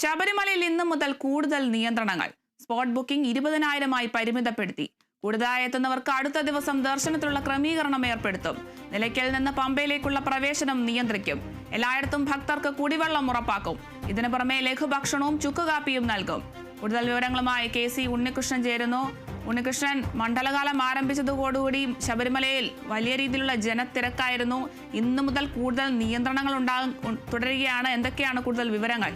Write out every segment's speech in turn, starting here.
ശബരിമലയിൽ ഇന്നു മുതൽ കൂടുതൽ നിയന്ത്രണങ്ങൾ. സ്പോട്ട് ബുക്കിംഗ് ഇരുപതിനായിരമായി പരിമിതപ്പെടുത്തി. കൂടുതലായി എത്തുന്നവർക്ക് അടുത്ത ദിവസം ദർശനത്തിനുള്ള ക്രമീകരണം ഏർപ്പെടുത്തും. നിലയ്ക്കൽ നിന്ന് പമ്പയിലേക്കുള്ള പ്രവേശനം നിയന്ത്രിക്കും. എല്ലായിടത്തും ഭക്തർക്ക് കുടിവെള്ളം ഉറപ്പാക്കും. ഇതിനു പുറമെ ലഘുഭക്ഷണവും ചുക്കുകാപ്പിയും നൽകും. കൂടുതൽ വിവരങ്ങളുമായി കെ സി ഉണ്ണികൃഷ്ണൻ ചേരുന്നു. ഉണ്ണികൃഷ്ണൻ മണ്ഡലകാലം ആരംഭിച്ചതോടുകൂടി ശബരിമലയിൽ വലിയ രീതിയിലുള്ള ജനത്തിരക്കായിരുന്നു. ഇന്നു മുതൽ കൂടുതൽ നിയന്ത്രണങ്ങൾ ഉണ്ടാകും തുടരുകയാണ്. എന്തൊക്കെയാണ് കൂടുതൽ വിവരങ്ങൾ?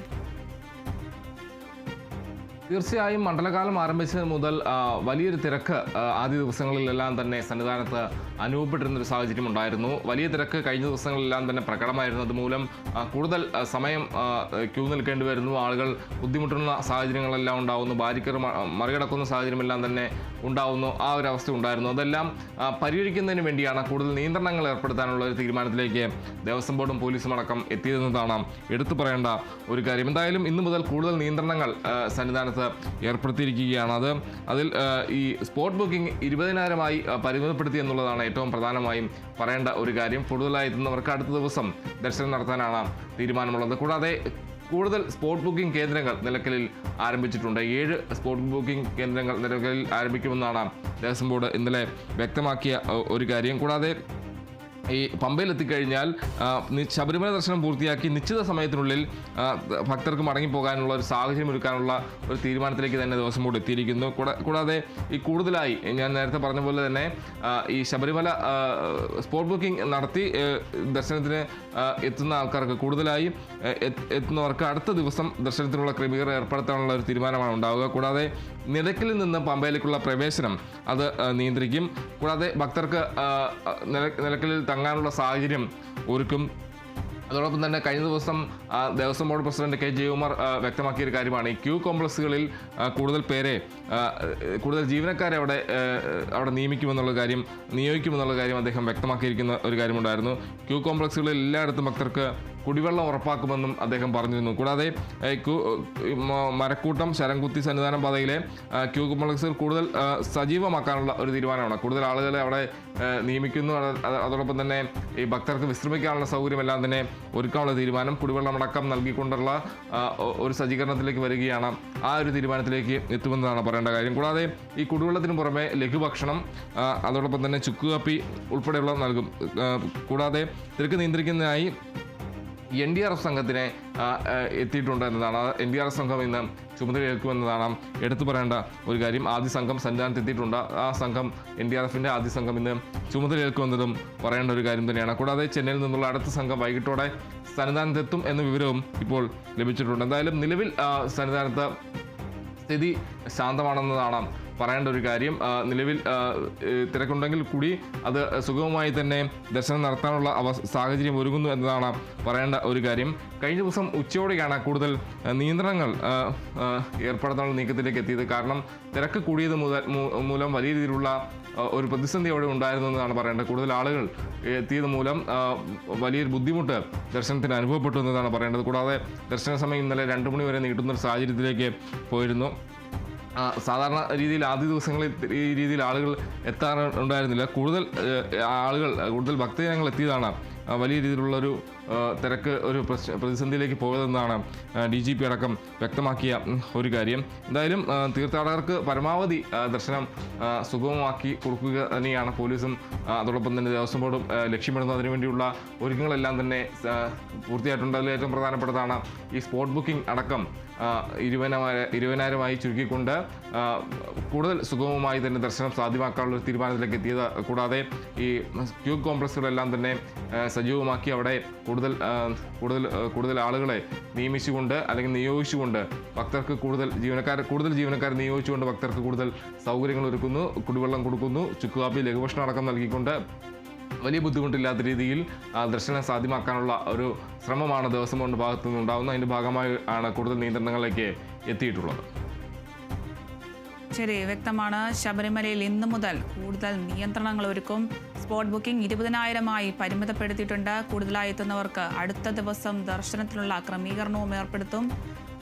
തീർച്ചയായും മണ്ഡലകാലം ആരംഭിച്ചത് മുതൽ വലിയൊരു തിരക്ക് ആദ്യ ദിവസങ്ങളിലെല്ലാം തന്നെ സന്നിധാനത്ത് അനുഭവപ്പെട്ടിരുന്ന ഒരു സാഹചര്യം ഉണ്ടായിരുന്നു. വലിയ തിരക്ക് കഴിഞ്ഞ ദിവസങ്ങളിലെല്ലാം തന്നെ പ്രകടമായിരുന്നു. അതുമൂലം കൂടുതൽ സമയം ക്യൂ നിൽക്കേണ്ടി വരുന്നു. ആളുകൾ ബുദ്ധിമുട്ടുന്ന സാഹചര്യങ്ങളെല്ലാം ഉണ്ടാവുന്നു. ബാരിക്കർ മറികടക്കുന്ന സാഹചര്യമെല്ലാം തന്നെ ഉണ്ടാവുന്നു. ആ ഒരു അവസ്ഥ ഉണ്ടായിരുന്നു. അതെല്ലാം പരിഹരിക്കുന്നതിന് വേണ്ടിയാണ് കൂടുതൽ നിയന്ത്രണങ്ങൾ ഏർപ്പെടുത്താനുള്ള ഒരു തീരുമാനത്തിലേക്ക് ദേവസ്വം ബോർഡും പോലീസും അടക്കം എത്തിയതെന്നതാണ് എടുത്തു പറയേണ്ട ഒരു കാര്യം. എന്തായാലും ഇന്നു മുതൽ കൂടുതൽ നിയന്ത്രണങ്ങൾ ആ, സന്നിധാനത്ത് ഏർപ്പെടുത്തിയിരിക്കുകയാണ് അത്. അതിൽ ഈ സ്പോട്ട് ബുക്കിംഗ് ഇരുപതിനായിരമായി പരിമിതപ്പെടുത്തി എന്നുള്ളതാണ് ഏറ്റവും പ്രധാനമായും പറയേണ്ട ഒരു കാര്യം. കൂടുതലായി എത്തുന്നവർക്ക് അടുത്ത ദിവസം ദർശനം നടത്താനാണ് തീരുമാനമുള്ളത്. കൂടാതെ കൂടുതൽ സ്പോട്ട് ബുക്കിംഗ് കേന്ദ്രങ്ങൾ നിലക്കലിൽ ആരംഭിച്ചിട്ടുണ്ട്. ഏഴ് സ്പോട്ട് ബുക്കിംഗ് കേന്ദ്രങ്ങൾ നിലക്കലിൽ ആരംഭിക്കുമെന്നാണ് ദേവസ്വം ബോർഡ് ഇന്നലെ വ്യക്തമാക്കിയ ഒരു കാര്യം. കൂടാതെ ഈ നി- ശബരിമല ദർശനം പൂർത്തിയാക്കി നിശ്ചിത സമയത്തിനുള്ളിൽ ഭക്തർക്ക് മടങ്ങിപ്പോകാനുള്ള ഒരു സാഹചര്യം ഒരുക്കാനുള്ള ഒരു തീരുമാനത്തിലേക്ക് തന്നെ ദിവസം കൂടി എത്തിയിരിക്കുന്നു. കൂടാതെ ഈ കൂടുതലായി ഞാൻ നേരത്തെ പറഞ്ഞ പോലെ തന്നെ ഈ ശബരിമല സ്പോട്ട് ബുക്കിംഗ് നടത്തി ദർശനത്തിന് എത്തുന്ന ആൾക്കാർക്ക് കൂടുതലായി എത്തുന്നവർക്ക് അടുത്ത ദിവസം ദർശനത്തിനുള്ള ക്രമീകരണം ഏർപ്പെടുത്താനുള്ള ഒരു തീരുമാനമാണ് ഉണ്ടാവുക. കൂടാതെ നിരക്കിൽ നിന്ന് പമ്പയിലേക്കുള്ള പ്രവേശനം അത് നിയന്ത്രിക്കും. കൂടാതെ ഭക്തർക്ക് ആ, ആ, നില- നിലയ്ക്കലിൽ തങ്ങാനുള്ള സാഹചര്യം ഒരുക്കും. അതോടൊപ്പം തന്നെ കഴിഞ്ഞ ദിവസം Devaswom board president K. Jayakumar വ്യക്തമാക്കിയ ഒരു കാര്യമാണ്. ഈ ക്യൂ കോംപ്ലക്സുകളിൽ കൂടുതൽ പേരെ കൂടുതൽ ജീവനക്കാരെ അവിടെ അവിടെ നിയമിക്കുമെന്നുള്ള കാര്യം നിയോഗിക്കുമെന്നുള്ള കാര്യം അദ്ദേഹം വ്യക്തമാക്കിയിരിക്കുന്ന ഒരു കാര്യമുണ്ടായിരുന്നു. ക്യൂ കോംപ്ലക്സുകളിൽ എല്ലായിടത്തും ഭക്തർക്ക് കുടിവെള്ളം ഉറപ്പാക്കുമെന്നും അദ്ദേഹം പറഞ്ഞിരുന്നു. കൂടാതെ മരക്കൂട്ടം ശരംകുത്തി സന്നിധാനം പാതയിലെ ക്യൂ കോംപ്ലക്സുകൾ കൂടുതൽ സജീവമാക്കാനുള്ള ഒരു തീരുമാനമാണ്. കൂടുതൽ ആളുകളെ അവിടെ നിയമിക്കുന്നു. അത് അത് അതോടൊപ്പം തന്നെ ഈ ഭക്തർക്ക് വിശ്രമിക്കാനുള്ള സൗകര്യമെല്ലാം തന്നെ ഒരുക്കാനുള്ള തീരുമാനം കുടിവെള്ളമടക്കം നൽകിക്കൊണ്ടുള്ള ഒരു സജ്ജീകരണത്തിലേക്ക് വരികയാണ്. ആ ഒരു തീരുമാനത്തിലേക്ക് എത്തുമെന്നതാണ് പറയേണ്ട കാര്യം. കൂടാതെ ഈ കുടിവെള്ളത്തിന് പുറമെ ലഘുഭക്ഷണം അതോടൊപ്പം തന്നെ ചുക്കുകാപ്പി ഉൾപ്പെടെയുള്ള നൽകും. കൂടാതെ തിരക്ക് നിയന്ത്രിക്കുന്നതിനായി എൻ ഡി ആർ എഫ് സംഘത്തിനെ എത്തിയിട്ടുണ്ട് എന്നതാണ്. എൻ ഡി ആർ എഫ് സംഘം ഇന്ന് ചുമതലയേൽക്കുമെന്നതാണ് എടുത്തു പറയേണ്ട ഒരു കാര്യം. ആദ്യ സംഘം സന്നിധാനത്ത് എത്തിയിട്ടുണ്ട്. ആ സംഘം എൻ ഡി ആർ എഫിന്റെ ആദ്യ സംഘം ഇന്ന് ചുമതലയേൽക്കുമെന്നതും പറയേണ്ട ഒരു കാര്യം തന്നെയാണ്. കൂടാതെ ചെന്നൈയിൽ നിന്നുള്ള അടുത്ത സംഘം വൈകിട്ടോടെ സന്നിധാനത്തെത്തും എന്ന വിവരവും ഇപ്പോൾ ലഭിച്ചിട്ടുണ്ട്. എന്തായാലും നിലവിൽ സന്നിധാനത്ത് സ്ഥിതി ശാന്തമാണെന്നതാണ് പറയേണ്ട ഒരു കാര്യം നിലവിൽ തിരക്കുണ്ടെങ്കിൽ കൂടി അത് സുഗമമായി തന്നെ ദർശനം നടത്താനുള്ള അവ സാഹചര്യം ഒരുങ്ങുന്നു എന്നതാണ് പറയേണ്ട ഒരു കാര്യം. കഴിഞ്ഞ ദിവസം ഉച്ചയോടെയാണ് കൂടുതൽ നിയന്ത്രണങ്ങൾ ഏർപ്പെടുത്താനുള്ള നീക്കത്തിലേക്ക് എത്തിയത്. കാരണം തിരക്ക് കൂടിയത് മുതൽ മൂലം വലിയ രീതിയിലുള്ള ഒരു പ്രതിസന്ധി അവിടെ ഉണ്ടായിരുന്നു എന്നാണ് പറയേണ്ടത്. കൂടുതൽ ആളുകൾ എത്തിയത് മൂലം വലിയൊരു ബുദ്ധിമുട്ട് ദർശനത്തിന് അനുഭവപ്പെട്ടു എന്നതാണ് പറയേണ്ടത്. കൂടാതെ ദർശന സമയം ഇന്നലെ രണ്ട് മണി വരെ നീട്ടുന്ന ഒരു സാഹചര്യത്തിലേക്ക് പോയിരുന്നു. സാധാരണ രീതിയിൽ ആദ്യ ദിവസങ്ങളിൽ ഈ രീതിയിൽ ആളുകൾ എത്താറുണ്ടായിരുന്നില്ല കൂടുതൽ ആളുകൾ കൂടുതൽ ഭക്തജനങ്ങൾ എത്തിയതാണ്. വലിയ രീതിയിലുള്ളൊരു തിരക്ക് ഒരു പ്രതിസന്ധിയിലേക്ക് പോയതെന്നാണ് ഡി ജി പി അടക്കം വ്യക്തമാക്കിയ ഒരു കാര്യം. എന്തായാലും തീർത്ഥാടകർക്ക് പരമാവധി ദർശനം സുഗമമാക്കി കൊടുക്കുക തന്നെയാണ് പോലീസും അതോടൊപ്പം തന്നെ ദേവസ്വം ബോർഡും ലക്ഷ്യമിടുന്നതിന് വേണ്ടിയുള്ള ഒരുക്കങ്ങളെല്ലാം തന്നെ പൂർത്തിയായിട്ടുണ്ട്. അതിൽ ഏറ്റവും പ്രധാനപ്പെട്ടതാണ് ഈ സ്പോട്ട് ബുക്കിംഗ് അടക്കം. ഇരുപതിനായിരം ഇരുപതിനായിരമായി ചുരുക്കിക്കൊണ്ട് കൂടുതൽ സുഗമമായി തന്നെ ദർശനം സാധ്യമാക്കാനുള്ള തീരുമാനത്തിലേക്ക് എത്തിയത് കൂടാതെ ഈ ക്യൂ കോംപ്ലക്സുകളെല്ലാം തന്നെ സജീവമാക്കി അവിടെ കൂടുതൽ കൂടുതൽ കൂടുതൽ ആളുകളെ നിയമിച്ചുകൊണ്ട് അല്ലെങ്കിൽ നിയോഗിച്ചുകൊണ്ട് ഭക്തർക്ക് കൂടുതൽ ജീവനക്കാർ കൂടുതൽ ജീവനക്കാരെ നിയോഗിച്ചുകൊണ്ട് ഭക്തർക്ക് കൂടുതൽ സൗകര്യങ്ങൾ ഒരുക്കുന്നു കുടിവെള്ളം കൊടുക്കുന്നു ചുക്കുകാപ്പി ലഘുഭക്ഷണം അടക്കം നൽകിക്കൊണ്ട് വലിയ ബുദ്ധിമുട്ടില്ലാത്ത രീതിയിൽ ദർശനം സാധ്യമാക്കാനുള്ള ഒരു ശ്രമമാണ് ദേവസ്വം ബോർഡിന്റെ ഭാഗത്തു നിന്നുണ്ടാകുന്നത് അതിന്റെ ഭാഗമായി ആണ് കൂടുതൽ നിയന്ത്രണങ്ങളിലേക്ക് എത്തിയിട്ടുള്ളത്. ശരി വ്യക്തമാണ്. ശബരിമലയിൽ ഇന്നു മുതൽ കൂടുതൽ നിയന്ത്രണങ്ങൾ ഒരുക്കും. സ്പോട്ട് ബുക്കിംഗ് ഇരുപതിനായിരമായി പരിമിതപ്പെടുത്തിയിട്ടുണ്ട്. കൂടുതലായി എത്തുന്നവർക്ക് അടുത്ത ദിവസം ദർശനത്തിനുള്ള ക്രമീകരണവും ഏർപ്പെടുത്തും.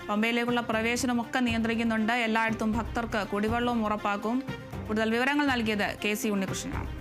പമ്പയിലേക്കുള്ള പ്രവേശനമൊക്കെ നിയന്ത്രിക്കുന്നുണ്ട്. എല്ലായിടത്തും ഭക്തർക്ക് കുടിവെള്ളവും ഉറപ്പാക്കും. കൂടുതൽ വിവരങ്ങൾ നൽകിയത് കെ സി ഉണ്ണികൃഷ്ണനാണ്.